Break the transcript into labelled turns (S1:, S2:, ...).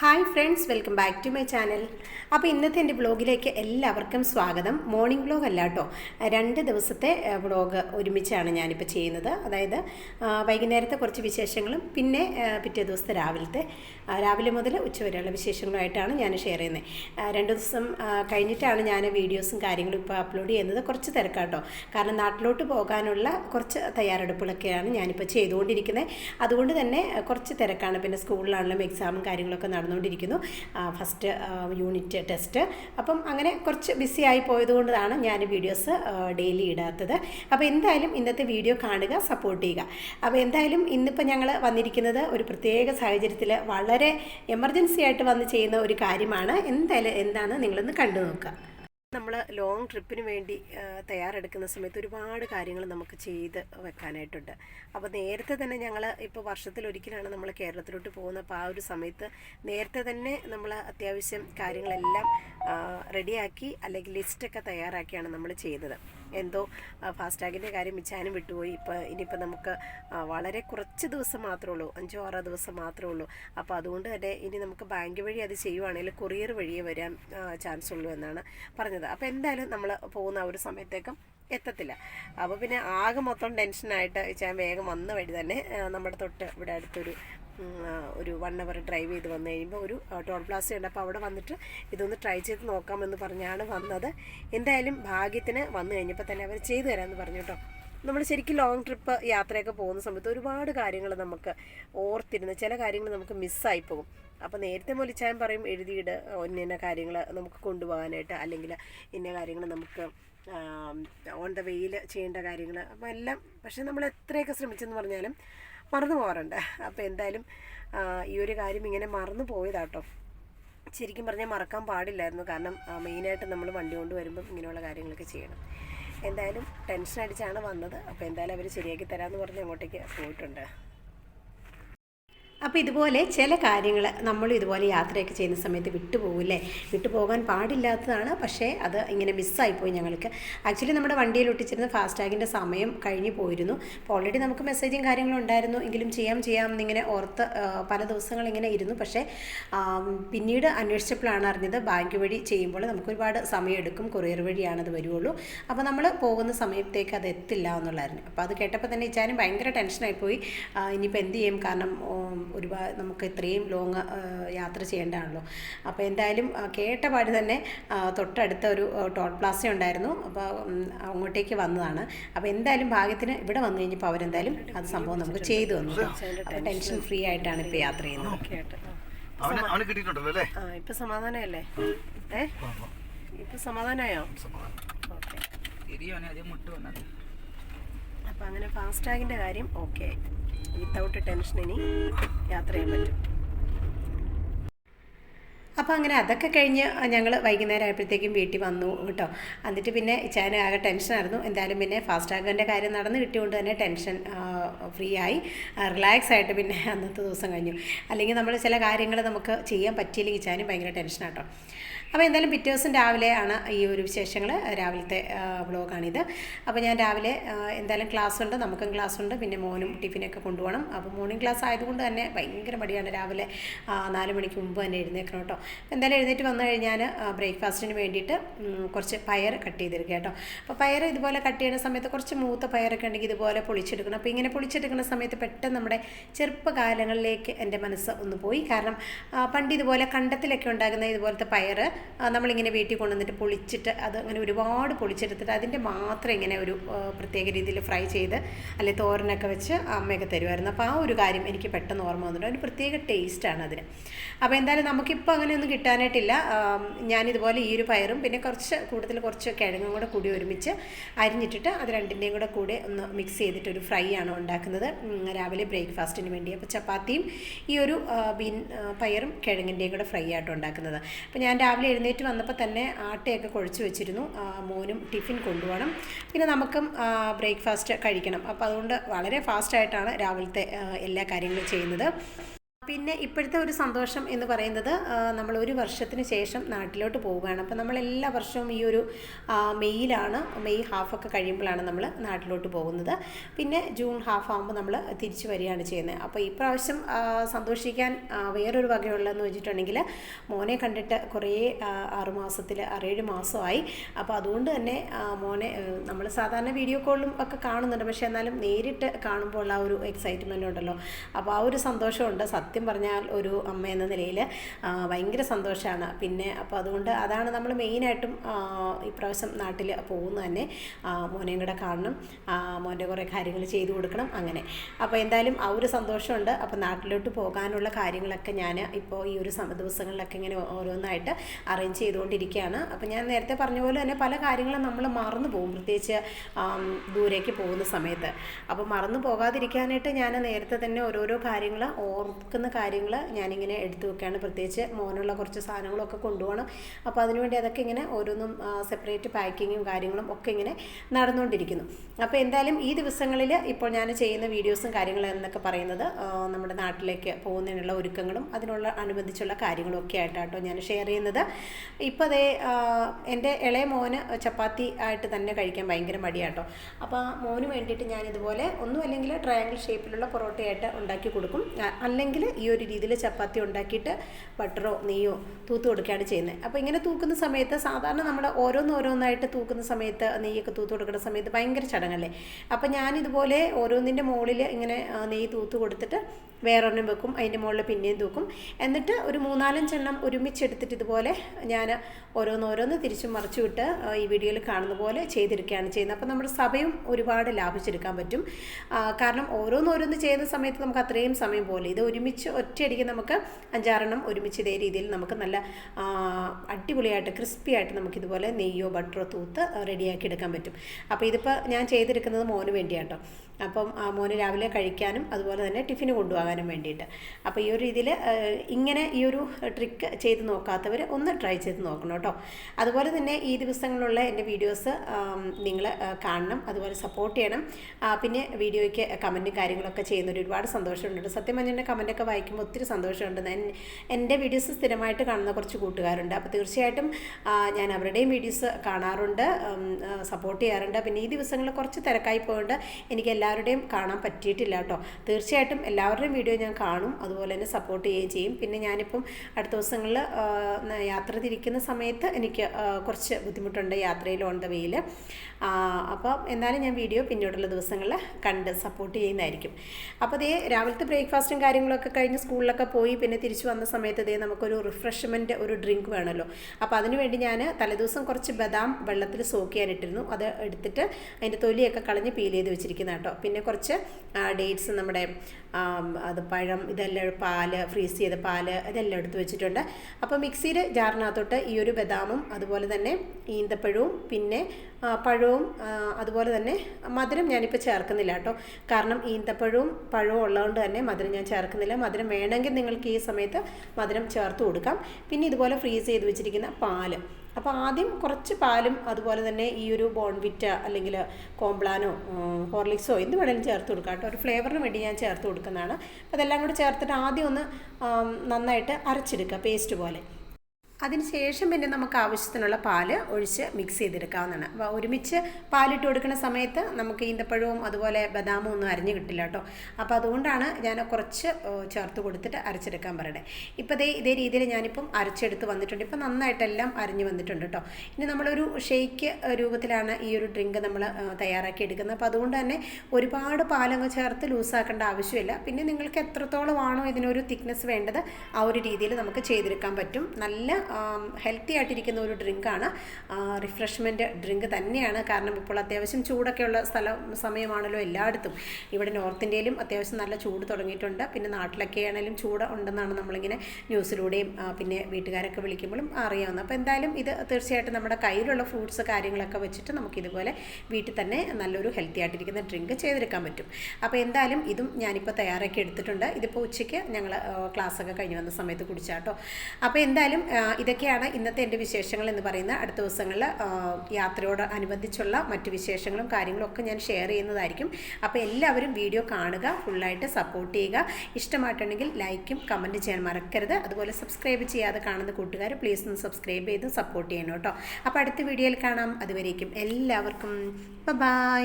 S1: Hi friends welcome back to my channel. അപ്പോൾ ഇന്നത്തെ എന്റെ വ്ളോഗിലേക്ക് എല്ലാവർക്കും സ്വാഗതം. മോർണിംഗ് വ്ളോഗ് അല്ല കേട്ടോ. രണ്ട് ദിവസത്തെ വ്ളോഗ് ഒരുമിച്ചാണ് ഞാനിപ്പോൾ ചെയ്യുന്നത്. അതായത് വൈകുന്നേരത്തെ കുറച്ച് വിശേഷങ്ങളും പിന്നെ പിറ്റേ ദിവസത്തെ രാവിലത്തെ രാവിലെ മുതൽ ഉച്ചവരെയുള്ള വിശേഷങ്ങളുമായിട്ടാണ് ഞാൻ ഷെയർ ചെയ്യുന്നത് രണ്ട് ദിവസം കഴിഞ്ഞിട്ടാണ് ഞാൻ വീഡിയോസും കാര്യങ്ങളും ഇപ്പോൾ അപ്ലോഡ് ചെയ്യുന്നത്. കുറച്ച് തിരക്കാട്ടോ. കാരണം നാട്ടിലോട്ട് പോകാനുള്ള കുറച്ച് തയ്യാറെടുപ്പുകളൊക്കെയാണ് ഞാനിപ്പോൾ ചെയ്തുകൊണ്ടിരിക്കുന്നത് അതുകൊണ്ട് തന്നെ കുറച്ച് തിരക്കാണ്. പിന്നെ സ്കൂളിലാണെങ്കിലും എക്സാമും കാര്യങ്ങളൊക്കെ നടന്നുകൊണ്ടിരിക്കുന്നു. ഫസ്റ്റ് യൂണിറ്റ് ടെസ്റ്റ് അപ്പം അങ്ങനെ കുറച്ച് ബിസി ആയി പോയതുകൊണ്ടാണ് ഞാൻ വീഡിയോസ് ഡെയിലി ഇടാത്തത്. അപ്പോൾ എന്തായാലും ഇന്നത്തെ വീഡിയോ കാണുക സപ്പോർട്ട് ചെയ്യുക. അപ്പോൾ എന്തായാലും ഇന്നിപ്പോൾ ഞങ്ങൾ വന്നിരിക്കുന്നത് ഒരു പ്രത്യേക സാഹചര്യത്തിൽ വളരെ എമർജൻസി ആയിട്ട് വന്ന് ചെയ്യുന്ന ഒരു കാര്യമാണ്. എന്തായാലും എന്താണ് നിങ്ങളൊന്ന് കണ്ടു നോക്കുക നമ്മൾ ലോങ് ട്രിപ്പിന് വേണ്ടി തയ്യാറെടുക്കുന്ന സമയത്ത് ഒരുപാട് കാര്യങ്ങൾ നമുക്ക് ചെയ്ത് വെക്കാനായിട്ടുണ്ട്. അപ്പോൾ നേരത്തെ തന്നെ ഞങ്ങൾ ഇപ്പോൾ വർഷത്തിലൊരിക്കലാണ് നമ്മൾ കേരളത്തിലോട്ട് പോകുന്നത്. അപ്പോൾ ആ ഒരു സമയത്ത് നേരത്തെ തന്നെ നമ്മൾ അത്യാവശ്യം കാര്യങ്ങളെല്ലാം റെഡിയാക്കി അല്ലെങ്കിൽ ലിസ്റ്റൊക്കെ തയ്യാറാക്കിയാണ് നമ്മൾ ചെയ്തത്. എന്തോ ഫാസ്റ്റാഗിന്റെ കാര്യം മിച്ചാനും വിട്ടുപോയി. ഇപ്പോൾ ഇനിയിപ്പോൾ നമുക്ക് വളരെ കുറച്ച് ദിവസം മാത്രമേ ഉള്ളൂ. അഞ്ചോ ആറോ ദിവസം മാത്രമേ ഉള്ളൂ. അപ്പോൾ അതുകൊണ്ട് തന്നെ ഇനി നമുക്ക് ബാങ്ക് വഴി അത് ചെയ്യുവാണെങ്കിൽ കൊറിയർ വഴിയേ വരാൻ ചാൻസ് ഉള്ളൂ എന്നാണ് പറഞ്ഞത്. അപ്പോൾ എന്തായാലും നമ്മൾ പോകുന്ന ആ ഒരു സമയത്തേക്കും എത്തത്തില്ല. അപ്പോൾ പിന്നെ ആകെ മൊത്തം ടെൻഷനായിട്ട് ഞാൻ വേഗം വന്ന വഴി തന്നെ നമ്മുടെ തൊട്ട് ഇവിടെ അടുത്തൊരു ഒരു വൺ അവർ ഡ്രൈവ് ചെയ്ത് വന്നു കഴിയുമ്പോൾ ഒരു ടോൾ പ്ലാസ ഉണ്ട് അപ്പോൾ അവിടെ വന്നിട്ട് ഇതൊന്ന് ട്രൈ ചെയ്ത് നോക്കാമെന്ന് പറഞ്ഞാണ് വന്നത്. എന്തായാലും ഭാഗ്യത്തിന് വന്നു കഴിഞ്ഞപ്പോൾ തന്നെ അവർ ചെയ്തു തരാമെന്ന് പറഞ്ഞു കേട്ടോ നമ്മൾ ശരിക്കും ലോങ് ട്രിപ്പ് യാത്രയൊക്കെ പോകുന്ന സമയത്ത് ഒരുപാട് കാര്യങ്ങൾ നമുക്ക് ഓർത്തിരുന്ന് ചില കാര്യങ്ങൾ നമുക്ക് മിസ്സായി പോകും. അപ്പോൾ നേരത്തെ മൊലിച്ചാൻ പറയും എഴുതിയിട് ഇന്ന കാര്യങ്ങൾ നമുക്ക് കൊണ്ടുപോകാനായിട്ട് അല്ലെങ്കിൽ ഇന്ന കാര്യങ്ങൾ നമുക്ക് ഓൺ ദ വെയിൽ ചെയ്യേണ്ട കാര്യങ്ങൾ അപ്പോൾ എല്ലാം പക്ഷേ നമ്മൾ എത്രയൊക്കെ ശ്രമിച്ചെന്ന് പറഞ്ഞാലും മറന്നു പോകാറുണ്ട്. അപ്പോൾ എന്തായാലും ഈ ഒരു കാര്യം ഇങ്ങനെ മറന്നു പോയതാട്ടോ. ശരിക്കും പറഞ്ഞാൽ മറക്കാൻ പാടില്ലായിരുന്നു. കാരണം മെയിനായിട്ട് നമ്മൾ വണ്ടി കൊണ്ട് വരുമ്പം ഇങ്ങനെയുള്ള കാര്യങ്ങളൊക്കെ ചെയ്യണം. എന്തായാലും ടെൻഷൻ അടിച്ചാണ് വന്നത്. അപ്പോൾ എന്തായാലും അവർ ശരിയാക്കി തരാമെന്ന് പറഞ്ഞ് അങ്ങോട്ടേക്ക് പോയിട്ടുണ്ട്. അപ്പോൾ ഇതുപോലെ ചില കാര്യങ്ങൾ നമ്മൾ ഇതുപോലെ യാത്രയൊക്കെ ചെയ്യുന്ന സമയത്ത് വിട്ടുപോകില്ലേ? വിട്ടുപോകാൻ പാടില്ലാത്തതാണ്. പക്ഷേ അത് ഇങ്ങനെ മിസ്സായിപ്പോയി ഞങ്ങൾക്ക്. ആക്ച്വലി നമ്മുടെ വണ്ടിയിൽ ഒട്ടിച്ചിരുന്ന ഫാസ്റ്റാഗിന്റെ സമയം കഴിഞ്ഞു പോയിരുന്നു. അപ്പോൾ ഓൾറെഡി നമുക്ക് മെസ്സേജും കാര്യങ്ങളും ഉണ്ടായിരുന്നു. എങ്കിലും ചെയ്യാം ചെയ്യാം എന്നിങ്ങനെ ഓർത്ത് പല ദിവസങ്ങൾ ഇങ്ങനെ ഇരുന്നു. പക്ഷേ പിന്നീട് അന്വേഷിച്ചപ്പോഴാണ് അറിഞ്ഞത് ബാങ്ക് വഴി ചെയ്യുമ്പോൾ നമുക്ക് ഒരുപാട് സമയമെടുക്കും. കൊറിയർ വഴിയാണ് അത് വരുള്ളൂ അപ്പോൾ നമ്മൾ പോകുന്ന സമയത്തേക്ക് അത് എത്തില്ല എന്നുള്ളതായിരുന്നു. അപ്പോൾ അത് കേട്ടപ്പോൾ തന്നെ ഇച്ചാനും ഭയങ്കര ടെൻഷനായിപ്പോയി ഇനിയിപ്പോൾ എന്ത് ചെയ്യും? കാരണം ഒരുപാട് നമുക്ക് ഇത്രയും ലോങ് യാത്ര ചെയ്യേണ്ടതാണല്ലോ. അപ്പോൾ എന്തായാലും കേട്ട പാട് തന്നെ തൊട്ടടുത്ത ഒരു ടോൾ പ്ലാസ ഉണ്ടായിരുന്നു. അപ്പോൾ അങ്ങോട്ടേക്ക് വന്നതാണ്. അപ്പോൾ എന്തായാലും ഭാഗ്യത്തിന് ഇവിടെ വന്നു കഴിഞ്ഞപ്പോൾ അവരെന്തായാലും അത് സംഭവം നമുക്ക് ചെയ്തു തന്നു അപ്പോൾ ടെൻഷൻ ഫ്രീ ആയിട്ടാണ് ഇപ്പോൾ യാത്ര ചെയ്യുന്നത്. ഇപ്പൊ സമാധാനമല്ലേ? ഏ? ഇപ്പൊ സമാധാനമായോ? ഓക്കെ.
S2: ശരിയാണ് അതേ മുട്ട് വന്നത്.
S1: അപ്പം അങ്ങനെ ഫാസ്റ്റാഗിന്റെ കാര്യം ഓക്കെ വിത്തൗട്ട് ടെൻഷൻ ഇനി യാത്ര ചെയ്യാൻ പറ്റും. അപ്പോൾ അങ്ങനെ അതൊക്കെ കഴിഞ്ഞ് ഞങ്ങൾ വൈകുന്നേരം ആയപ്പോഴത്തേക്കും വീട്ടിൽ വന്നു കേട്ടോ. എന്നിട്ട് പിന്നെ ഇച്ചാൻ ആകെ ടെൻഷനായിരുന്നു എന്തായാലും പിന്നെ ഫാസ്റ്റ് ടാഗിന്റെ കാര്യം നടന്ന് കിട്ടിയതുകൊണ്ട് തന്നെ ടെൻഷൻ ഫ്രീ ആയി. റിലാക്സ് ആയിട്ട് പിന്നെ അന്നത്തെ ദിവസം കഴിഞ്ഞു. അല്ലെങ്കിൽ നമ്മൾ ചില കാര്യങ്ങൾ നമുക്ക് ചെയ്യാൻ പറ്റിയില്ലെങ്കിൽ ഇച്ചാനും ഭയങ്കര ടെൻഷനാട്ടോ അപ്പോൾ എന്തായാലും പിറ്റേ ദിവസം രാവിലെ ആണ് ഈ ഒരു വിശേഷങ്ങൾ രാവിലത്തെ വ്ളോഗാണിത് അപ്പോൾ ഞാൻ രാവിലെ എന്തായാലും ക്ലാസ് ഉണ്ട് നമുക്കും ക്ലാസ് ഉണ്ട് പിന്നെ മോനും ടിഫിനൊക്കെ കൊണ്ടുപോകണം. അപ്പോൾ മോർണിംഗ് ക്ലാസ് ആയതുകൊണ്ട് തന്നെ ഭയങ്കര മടിയാണ് രാവിലെ നാല് മണിക്ക് മുമ്പ് തന്നെ എഴുന്നേക്കണം കേട്ടോ. എന്തായാലും എഴുന്നേറ്റ് വന്നു കഴിഞ്ഞാൽ ബ്രേക്ക്ഫാസ്റ്റിന് വേണ്ടിയിട്ട് കുറച്ച് പയർ കട്ട് ചെയ്തിരിക്കുക കേട്ടോ. അപ്പോൾ പയർ ഇതുപോലെ കട്ട് ചെയ്യുന്ന സമയത്ത് കുറച്ച് മൂത്ത പയറൊക്കെ ഉണ്ടെങ്കിൽ ഇതുപോലെ പൊളിച്ചെടുക്കണം. അപ്പോൾ ഇങ്ങനെ പൊളിച്ചെടുക്കുന്ന സമയത്ത് പെട്ടെന്ന് നമ്മുടെ ചെറുപ്പകാലങ്ങളിലേക്ക് എന്റെ മനസ്സ് ഒന്ന് പോയി. കാരണം പണ്ട് ഇതുപോലെ കണ്ടത്തിലൊക്കെ ഉണ്ടാകുന്ന ഇതുപോലത്തെ പയർ നമ്മളിങ്ങനെ വീട്ടിൽ കൊണ്ടുവന്നിട്ട് പൊളിച്ചിട്ട് അത് അങ്ങനെ ഒരുപാട് പൊളിച്ചെടുത്തിട്ട് അതിന്റെ മാത്രം ഇങ്ങനെ ഒരു പ്രത്യേക രീതിയിൽ ഫ്രൈ ചെയ്ത് അല്ലെ തോരനൊക്കെ വെച്ച് അമ്മയൊക്കെ തരുമായിരുന്നു. അപ്പോൾ ആ ഒരു കാര്യം എനിക്ക് പെട്ടെന്ന് ഓർമ്മ വന്നിട്ടുണ്ട്. ഒരു പ്രത്യേക ടേസ്റ്റാണ് അതിന്. അപ്പോൾ എന്തായാലും നമുക്കിപ്പോൾ അങ്ങനെയൊന്നും കിട്ടാനായിട്ടില്ല. ഞാനിതുപോലെ ഈ ഒരു പയറും പിന്നെ കുറച്ച് കൂടുതൽ കുറച്ച് കിഴങ്ങും കൂടെ കൂടി ഒരുമിച്ച് അരിഞ്ഞിട്ടിട്ട് അത് രണ്ടിന്റെയും കൂടെ കൂടി ഒന്ന് മിക്സ് ചെയ്തിട്ട് ഒരു ഫ്രൈ ആണ് ഉണ്ടാക്കുന്നത്. രാവിലെ ബ്രേക്ക്ഫാസ്റ്റിന് വേണ്ടി. അപ്പോൾ ചപ്പാത്തിയും ഈ ഒരു ബീൻ പയറും കിഴങ്ങിന്റെയും കൂടെ ഫ്രൈ ആയിട്ട് ഉണ്ടാക്കുന്നത്. അപ്പോൾ ഞാൻ രാവിലെ എഴുന്നേറ്റ് വന്നപ്പോൾ തന്നെ ആട്ടയൊക്കെ കുഴച്ച് വെച്ചിരുന്നു. മോനും ടിഫിൻ കൊണ്ടുപോകണം. പിന്നെ നമുക്കും ബ്രേക്ക്ഫാസ്റ്റ് കഴിക്കണം. അപ്പോൾ അതുകൊണ്ട് വളരെ ഫാസ്റ്റായിട്ടാണ് രാവിലത്തെ എല്ലാ കാര്യങ്ങളും ചെയ്യുന്നത്. പിന്നെ ഇപ്പോഴത്തെ ഒരു സന്തോഷം എന്ന് പറയുന്നത് നമ്മൾ ഒരു വർഷത്തിന് ശേഷം നാട്ടിലോട്ട് പോവുകയാണ്. അപ്പോൾ നമ്മൾ എല്ലാ വർഷവും ഈ ഒരു മെയ്യിലാണ് മെയ് ഹാഫൊക്കെ കഴിയുമ്പോഴാണ് നമ്മൾ നാട്ടിലോട്ട് പോകുന്നത്. പിന്നെ ജൂൺ ഹാഫ് ആകുമ്പോൾ നമ്മൾ തിരിച്ചു വരികയാണ് ചെയ്യുന്നത്. അപ്പോൾ ഇപ്രാവശ്യം പ്രാവശ്യം സന്തോഷിക്കാൻ വേറൊരു വകയുള്ളതെന്ന് വെച്ചിട്ടുണ്ടെങ്കിൽ മോനെ കണ്ടിട്ട് കുറേ ആറുമാസത്തിൽ ആറ് മാസത്തിൽ ആറേഴ് മാസമായി. അപ്പോൾ അതുകൊണ്ട് തന്നെ മോനെ നമ്മൾ സാധാരണ വീഡിയോ കോളിലും ഒക്കെ കാണുന്നുണ്ട്. പക്ഷേ എന്നാലും നേരിട്ട് കാണുമ്പോൾ ആ ഒരു എക്സൈറ്റ്മെന്റ് ഉണ്ടല്ലോ. അപ്പോൾ ആ ഒരു സന്തോഷമുണ്ട്. സത്യം പറഞ്ഞാൽ ഒരു അമ്മ എന്ന നിലയിൽ ഭയങ്കര സന്തോഷമാണ് പിന്നെ അപ്പോൾ അതുകൊണ്ട് അതാണ് നമ്മൾ മെയിനായിട്ടും ഇപ്രാവശ്യം നാട്ടിൽ പോകുന്നത് തന്നെ മോനെയും കൂടെ കാണണം മോന്റെ കുറേ കാര്യങ്ങൾ ചെയ്തു കൊടുക്കണം അങ്ങനെ. അപ്പോൾ എന്തായാലും ആ ഒരു സന്തോഷമുണ്ട്. അപ്പോൾ നാട്ടിലോട്ട് പോകാനുള്ള കാര്യങ്ങളൊക്കെ ഞാൻ ഇപ്പോൾ ഈ ഒരു ദിവസങ്ങളിലൊക്കെ ഇങ്ങനെ ഓരോന്നായിട്ട് അറേഞ്ച് ചെയ്തുകൊണ്ടിരിക്കുകയാണ് അപ്പോൾ ഞാൻ നേരത്തെ പറഞ്ഞ പോലെ തന്നെ പല കാര്യങ്ങളും നമ്മൾ മറന്നു പോകും. പ്രത്യേകിച്ച് ദൂരേക്ക് പോകുന്ന സമയത്ത്. അപ്പോൾ മറന്നു പോകാതിരിക്കാനായിട്ട് ഞാൻ നേരത്തെ തന്നെ ഓരോരോ കാര്യങ്ങൾ ഓർക്കുന്ന കാര്യങ്ങൾ ഞാനിങ്ങനെ എടുത്തു വെക്കുകയാണ്. പ്രത്യേകിച്ച് മോനുള്ള കുറച്ച് സാധനങ്ങളൊക്കെ കൊണ്ടുപോകണം. അപ്പോൾ അതിനുവേണ്ടി അതൊക്കെ ഇങ്ങനെ ഓരോന്നും സെപ്പറേറ്റ് പാക്കിങ്ങും കാര്യങ്ങളും ഒക്കെ ഇങ്ങനെ നടന്നുകൊണ്ടിരിക്കുന്നു. അപ്പോൾ എന്തായാലും ഈ ദിവസങ്ങളിൽ ഇപ്പോൾ ഞാൻ ചെയ്യുന്ന വീഡിയോസും കാര്യങ്ങളും എന്നൊക്കെ പറയുന്നത് നമ്മുടെ നാട്ടിലേക്ക് പോകുന്നതിനുള്ള ഒരുക്കങ്ങളും അതിനുള്ള അനുബന്ധിച്ചുള്ള കാര്യങ്ങളും ഒക്കെ ആയിട്ടാട്ടോ ഞാൻ ഷെയർ ചെയ്യുന്നത്. ഇപ്പോൾ അതേ എന്റെ ഇളയ മോന് ചപ്പാത്തി ആയിട്ട് തന്നെ കഴിക്കാൻ ഭയങ്കര മടിയാട്ടോ. അപ്പോൾ മോന് വേണ്ടിയിട്ട് ഞാൻ ഇതുപോലെ ഒന്നും അല്ലെങ്കിൽ ട്രയാങ്കിൾ ഷേപ്പിലുള്ള പൊറോട്ടയായിട്ട് ഉണ്ടാക്കി കൊടുക്കും. അല്ലെങ്കിൽ ഈ ഒരു രീതിയിൽ ചപ്പാത്തി ഉണ്ടാക്കിയിട്ട് ബട്ടറോ നെയ്യോ തൂത്ത് കൊടുക്കുകയാണ് ചെയ്യുന്നത്. അപ്പോൾ ഇങ്ങനെ തൂക്കുന്ന സമയത്ത് സാധാരണ നമ്മൾ ഓരോന്നോരോന്നായിട്ട് തൂക്കുന്ന സമയത്ത് നെയ്യൊക്കെ തൂത്ത് കൊടുക്കുന്ന സമയത്ത് ഭയങ്കര ചടങ്ങല്ലേ? അപ്പോൾ ഞാനിതുപോലെ ഓരോന്നിന്റെ മുകളിൽ ഇങ്ങനെ നെയ്യ് തൂത്ത് കൊടുത്തിട്ട് വേറൊരെണ്ണം വെക്കും അതിന്റെ മുകളിൽ പിന്നെയും തൂക്കും. എന്നിട്ട് ഒരു മൂന്നാലഞ്ചെണ്ണം ഒരുമിച്ചെടുത്തിട്ട് ഇതുപോലെ ഞാൻ ഓരോന്നോരോന്ന് തിരിച്ചും മറിച്ചു വിട്ട് ഈ വീഡിയോയിൽ കാണുന്ന പോലെ ചെയ്തെടുക്കുകയാണ് ചെയ്യുന്നത്. അപ്പോൾ നമ്മുടെ സമയം ഒരുപാട് ലാഭിച്ചെടുക്കാൻ പറ്റും. കാരണം ഓരോന്നോരോന്ന് ചെയ്യുന്ന സമയത്ത് നമുക്ക് അത്രയും സമയം പോലെ ഇത് ഒരുമിച്ച് ഒറ്റയടിക്ക് നമുക്ക് അഞ്ചാറെണ്ണം ഒരുമിച്ച് ഇതേ രീതിയിൽ നമുക്ക് നല്ല അടിപൊളിയായിട്ട് ക്രിസ്പി ആയിട്ട് നമുക്കിതുപോലെ നെയ്യോ ബട്ടറോ തൂത്ത് റെഡിയാക്കി എടുക്കാൻ പറ്റും. അപ്പോൾ ഇതിപ്പോൾ ഞാൻ ചെയ്തെടുക്കുന്നത് മോന് വേണ്ടിയാട്ടോ. അപ്പം മോന് രാവിലെ കഴിക്കാനും അതുപോലെ തന്നെ ടിഫിന് കൊണ്ടുപോകാനും വേണ്ടിയിട്ട്. അപ്പോൾ ഈ ഒരു രീതിയിൽ ഇങ്ങനെ ഈ ഒരു ട്രിക്ക് ചെയ്ത് നോക്കാത്തവർ ഒന്ന് ട്രൈ ചെയ്ത് നോക്കണം കേട്ടോ. അതുപോലെ തന്നെ ഈ ദിവസങ്ങളിലുള്ള എന്റെ വീഡിയോസ് നിങ്ങൾ കാണണം. അതുപോലെ സപ്പോർട്ട് ചെയ്യണം. പിന്നെ വീഡിയോയ്ക്ക് കമന്റും കാര്യങ്ങളൊക്കെ ചെയ്യുന്നൊരു ഒരുപാട് സന്തോഷമുണ്ട് സത്യം പറഞ്ഞാൽ കമന്റൊക്കെ വായിക്കുമ്പോൾ ഒത്തിരി സന്തോഷമുണ്ട്. എൻ- എന്റെ വീഡിയോസ് സ്ഥിരമായിട്ട് കാണുന്ന കുറച്ച് കൂട്ടുകാരുണ്ട്. അപ്പോൾ തീർച്ചയായിട്ടും ഞാൻ അവരുടെയും വീഡിയോസ് കാണാറുണ്ട് സപ്പോർട്ട് ചെയ്യാറുണ്ട്. പിന്നെ ഈ ദിവസങ്ങളിൽ കുറച്ച് തിരക്കായി പോയതുകൊണ്ട് എനിക്ക് എല്ലാവരുടെയും കാണാൻ പറ്റിയിട്ടില്ല കേട്ടോ. തീർച്ചയായിട്ടും എല്ലാവരുടെയും വീഡിയോ ഞാൻ കാണും അതുപോലെ തന്നെ സപ്പോർട്ട് ചെയ്യുകയും ചെയ്യും. പിന്നെ ഞാനിപ്പം അടുത്ത ദിവസങ്ങളിൽ യാത്ര തിരിക്കുന്ന സമയത്ത് എനിക്ക് കുറച്ച് ബുദ്ധിമുട്ടുണ്ട് യാത്രയിൽ ഓൺ ദ വെയിൽ. അപ്പോൾ എന്നാലും ഞാൻ വീഡിയോ പിന്നീടുള്ള ദിവസങ്ങളിൽ കണ്ട് സപ്പോർട്ട് ചെയ്യുന്നതായിരിക്കും. അപ്പോൾ അതേ രാവിലത്തെ ബ്രേക്ക്ഫാസ്റ്റും കാര്യങ്ങളൊക്കെ കഴിഞ്ഞ് സ്കൂളിലൊക്കെ പോയി പിന്നെ തിരിച്ചു വന്ന സമയത്ത് ഇതേ നമുക്കൊരു റിഫ്രഷ്മെന്റ് ഒരു ഡ്രിങ്ക് വേണമല്ലോ അപ്പോൾ അതിനുവേണ്ടി ഞാൻ തലേദിവസം കുറച്ച് ബദാം വെള്ളത്തിൽ സോക്ക് ചെയ്യാനിട്ടിരുന്നു അത് എടുത്തിട്ട് അതിന്റെ തൊലിയൊക്കെ കളഞ്ഞ് പീൽ ചെയ്ത് വെച്ചിരിക്കുന്ന കേട്ടോ. പിന്നെ കുറച്ച് ഡേറ്റ്സ് നമ്മുടെ അത് പഴം ഇതെല്ലാം പാൽ ഫ്രീസ് ചെയ്ത പാൽ ഇതെല്ലാം എടുത്ത് വെച്ചിട്ടുണ്ട്. അപ്പോൾ മിക്സിയിൽ ജാറിനകത്തോട്ട് ഈ ഒരു ബദാമും അതുപോലെ തന്നെ ഈന്തപ്പഴവും പിന്നെ പഴവും അതുപോലെ തന്നെ മധുരം ഞാനിപ്പോൾ ചേർക്കുന്നില്ല കേട്ടോ. കാരണം ഈന്തപ്പഴവും പഴവും ഉള്ളതുകൊണ്ട് തന്നെ മധുരം ഞാൻ ചേർക്കുന്നില്ല. മധുരം വേണമെങ്കിൽ നിങ്ങൾക്ക് ഈ സമയത്ത് മധുരം ചേർത്ത് കൊടുക്കാം. പിന്നെ ഇതുപോലെ ഫ്രീസ് ചെയ്ത് വെച്ചിരിക്കുന്ന പാൽ. അപ്പോൾ ആദ്യം കുറച്ച് പാലും അതുപോലെ തന്നെ ഈ ഒരു ബോൺവിറ്റ അല്ലെങ്കിൽ കോംപ്ലാനോ ഹോർലിക്സോ എന്ത് വേണമെങ്കിലും ചേർത്ത് കൊടുക്കാം കേട്ടോ. ഒരു ഫ്ലേവറിന് വേണ്ടി ഞാൻ ചേർത്ത് കൊടുക്കുന്നതാണ്. അതെല്ലാം കൂടി ചേർത്തിട്ട് ആദ്യം ഒന്ന് നന്നായിട്ട് അരച്ചെടുക്കുക പേസ്റ്റ് പോലെ. അതിനുശേഷം പിന്നെ നമുക്ക് ആവശ്യത്തിനുള്ള പാൽ ഒഴിച്ച് മിക്സ് ചെയ്തെടുക്കാവുന്നതാണ്. അപ്പോൾ ഒരുമിച്ച് പാലിട്ട് കൊടുക്കുന്ന സമയത്ത് നമുക്ക് ഈന്തപ്പഴവും അതുപോലെ ബദാമും ഒന്നും അരിഞ്ഞ് കിട്ടില്ല കേട്ടോ. അപ്പോൾ അതുകൊണ്ടാണ് ഞാൻ കുറച്ച് ചേർത്ത് കൊടുത്തിട്ട് അരച്ചെടുക്കാൻ പറയണേ. ഇപ്പോൾ ഇതേ ഇതേ രീതിയിൽ ഞാനിപ്പം അരച്ചെടുത്ത് വന്നിട്ടുണ്ട്. ഇപ്പം നന്നായിട്ടെല്ലാം അരിഞ്ഞ് വന്നിട്ടുണ്ട് കേട്ടോ. ഇനി നമ്മളൊരു ഷെയ്ക്ക് രൂപത്തിലാണ് ഈ ഒരു ഡ്രിങ്ക് നമ്മൾ തയ്യാറാക്കി എടുക്കുന്നത്. അപ്പോൾ അതുകൊണ്ട് തന്നെ ഒരുപാട് പാലങ്ങ് ചേർത്ത് ലൂസാക്കേണ്ട ആവശ്യമില്ല. പിന്നെ നിങ്ങൾക്ക് എത്രത്തോളം എത്രത്തോളമാണോ ഇതിനൊരു തിക്നെസ് വേണ്ടത് ആ ഒരു രീതിയിൽ നമുക്ക് ചെയ്തെടുക്കാൻ പറ്റും. നല്ല ഹെൽത്തി ആയിട്ടിരിക്കുന്ന ഒരു ഡ്രിങ്കാണ്. റിഫ്രഷ്മെന്റ് ഡ്രിങ്ക് തന്നെയാണ്. കാരണം ഇപ്പോൾ അത്യാവശ്യം ചൂടൊക്കെയുള്ള സ്ഥലം സമയമാണല്ലോ എല്ലായിടത്തും. ഇവിടെ നോർത്ത് ഇന്ത്യയിലും അത്യാവശ്യം നല്ല ചൂട് തുടങ്ങിയിട്ടുണ്ട്. പിന്നെ നാട്ടിലൊക്കെ ആണെങ്കിലും ചൂട് ഉണ്ടെന്നാണ് നമ്മളിങ്ങനെ ന്യൂസിലൂടെയും പിന്നെ വീട്ടുകാരൊക്കെ വിളിക്കുമ്പോഴും അറിയാവുന്നത്. അപ്പോൾ എന്തായാലും ഇത് തീർച്ചയായിട്ടും നമ്മുടെ കയ്യിലുള്ള ഫ്രൂട്ട്സ് കാര്യങ്ങളൊക്കെ വെച്ചിട്ട് നമുക്കിതുപോലെ വീട്ടിൽ തന്നെ നല്ലൊരു ഹെൽത്തി ആയിട്ടിരിക്കുന്ന ഡ്രിങ്ക് ചെയ്തെടുക്കാൻ പറ്റും. അപ്പോൾ എന്തായാലും ഇതും ഞാനിപ്പോൾ തയ്യാറാക്കി എടുത്തിട്ടുണ്ട്. ഇതിപ്പോൾ ഉച്ചയ്ക്ക് ഞങ്ങൾ ക്ലാസ്സൊക്കെ കഴിഞ്ഞ് വന്ന സമയത്ത് കുടിച്ചാട്ടോ. അപ്പോൾ എന്തായാലും ഇതൊക്കെയാണ് ഇന്നത്തെ എന്റെ വിശേഷങ്ങൾ എന്ന് പറയുന്ന അടുത്ത ദിവസങ്ങളിൽ യാത്രയോട് അനുബന്ധിച്ചുള്ള മറ്റു വിശേഷങ്ങളും കാര്യങ്ങളും ഒക്കെ ഞാൻ ഷെയർ ചെയ്യുന്നതായിരിക്കും. അപ്പോൾ എല്ലാവരും വീഡിയോ കാണുക ഫുള്ളായിട്ട് സപ്പോർട്ട് ചെയ്യുക. ഇഷ്ടമായിട്ടുണ്ടെങ്കിൽ ലൈക്കും കമന്റ് ചെയ്യാൻ മറക്കരുത്. അതുപോലെ സബ്സ്ക്രൈബ് ചെയ്യാതെ കാണുന്ന കൂട്ടുകാർ പ്ലീസ് ഒന്ന് സബ്സ്ക്രൈബ് ചെയ്ത് സപ്പോർട്ട് ചെയ്യണം കേട്ടോ. അപ്പോൾ അടുത്ത വീഡിയോയിൽ കാണാം. അതുവരേക്കും എല്ലാവർക്കും ബൈ